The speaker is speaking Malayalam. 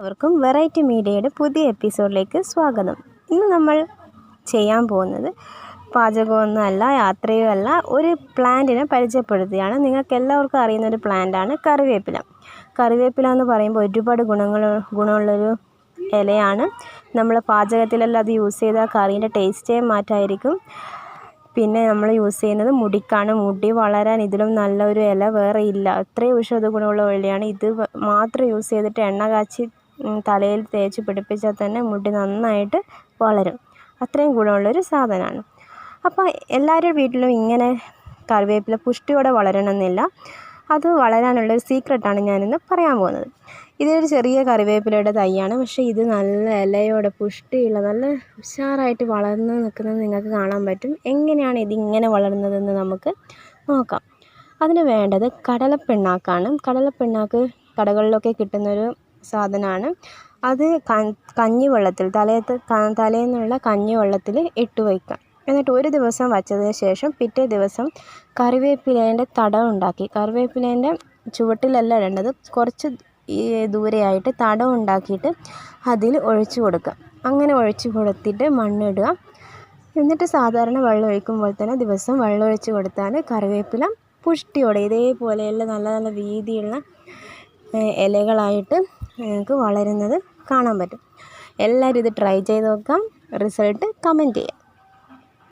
അവർക്കും വെറൈറ്റി മീഡിയയുടെ പുതിയ എപ്പിസോഡിലേക്ക് സ്വാഗതം. ഇന്ന് നമ്മൾ ചെയ്യാൻ പോകുന്നത് പാചകമൊന്നുമല്ല യാത്രയുമല്ല ഒരു പ്ലാന്റിനെ പരിചയപ്പെടുത്തുകയാണ്. നിങ്ങൾക്ക് എല്ലാവർക്കും അറിയുന്ന ഒരു പ്ലാന്റാണ് കറിവേപ്പില. കറിവേപ്പില എന്ന് പറയുമ്പോൾ ഒരുപാട് ഗുണങ്ങൾ ഗുണമുള്ളൊരു ഇലയാണ്. നമ്മൾ പാചകത്തിലെല്ലാം അത് യൂസ് ചെയ്താൽ കറീന്റെ ടേസ്റ്റേ മാറ്റമായിരിക്കും പിന്നെ നമ്മൾ യൂസ് ചെയ്യുന്നത് മുടിക്കാണ്. മുടി വളരാൻ ഇതിലും നല്ലൊരു ഇല വേറെ ഇല്ല. അത്രയും ഔഷധ ഗുണമുള്ള ഇലയാണ്. ഇത് മാത്രം യൂസ് ചെയ്തിട്ട് എണ്ണ കാച്ചി തലയിൽ തേച്ച് പിടിപ്പിച്ചാൽ തന്നെ മുടി നന്നായിട്ട് വളരും. അത്രയും ഗുണമുള്ളൊരു സാധനമാണ്. അപ്പോൾ എല്ലാവരുടെ വീട്ടിലും ഇങ്ങനെ കറിവേപ്പില പുഷ്ടിയോടെ വളരണമെന്നില്ല. അത് വളരാനുള്ളൊരു സീക്രട്ടാണ് ഞാനിന്ന് പറയാൻ പോകുന്നത്. ഇതൊരു ചെറിയ കറിവേപ്പിലയുടെ തൈയാണ്. പക്ഷേ ഇത് നല്ല ഇലയോടെ പുഷ്ടിയുള്ള നല്ല ഉഷാറായിട്ട് വളർന്ന് നിൽക്കുന്നത് നിങ്ങൾക്ക് കാണാൻ പറ്റും. എങ്ങനെയാണ് ഇതിങ്ങനെ വളരുന്നതെന്ന് നമുക്ക് നോക്കാം. അതിന് വേണ്ടത് കടലപ്പിണ്ണാക്കാണ്. കടലപ്പിണ്ണാക്ക് കടകളിലൊക്കെ കിട്ടുന്നൊരു സാധനമാണ്. അത് കഞ്ഞി വെള്ളത്തിൽ തലയത്ത് കഞ്ഞിവെള്ളത്തിൽ തലേത്ത് കഞ്ഞി വെള്ളത്തിൽ ഇട്ട് വയ്ക്കുക എന്നിട്ട് ഒരു ദിവസം വച്ചതിന് ശേഷം പിറ്റേ ദിവസം കറിവേപ്പിലേന്റെ തടം ഉണ്ടാക്കി. കറിവേപ്പിലേന്റെ ചുവട്ടിലല്ല ഇടേണ്ടത് കുറച്ച് ദൂരെയായിട്ട് തടം ഉണ്ടാക്കിയിട്ട് അതിൽ ഒഴിച്ചു കൊടുക്കുക. അങ്ങനെ ഒഴിച്ചു കൊടുത്തിട്ട് മണ്ണിടുക. എന്നിട്ട് സാധാരണ വെള്ളം ഒഴിക്കുമ്പോൾ തന്നെ ദിവസം വെള്ളം ഒഴിച്ച് കൊടുത്താൽ കറിവേപ്പില പുഷ്ടിയോടെ ഇതേപോലെയുള്ള നല്ല നല്ല വീതിയുള്ള ഇലകളായിട്ട് നിങ്ങൾക്ക് വളരുന്നത് കാണാൻ പറ്റും. എല്ലാവരും ഇത് ട്രൈ ചെയ്ത് നോക്കാം. റിസൾട്ട് കമന്റ് ചെയ്യാം.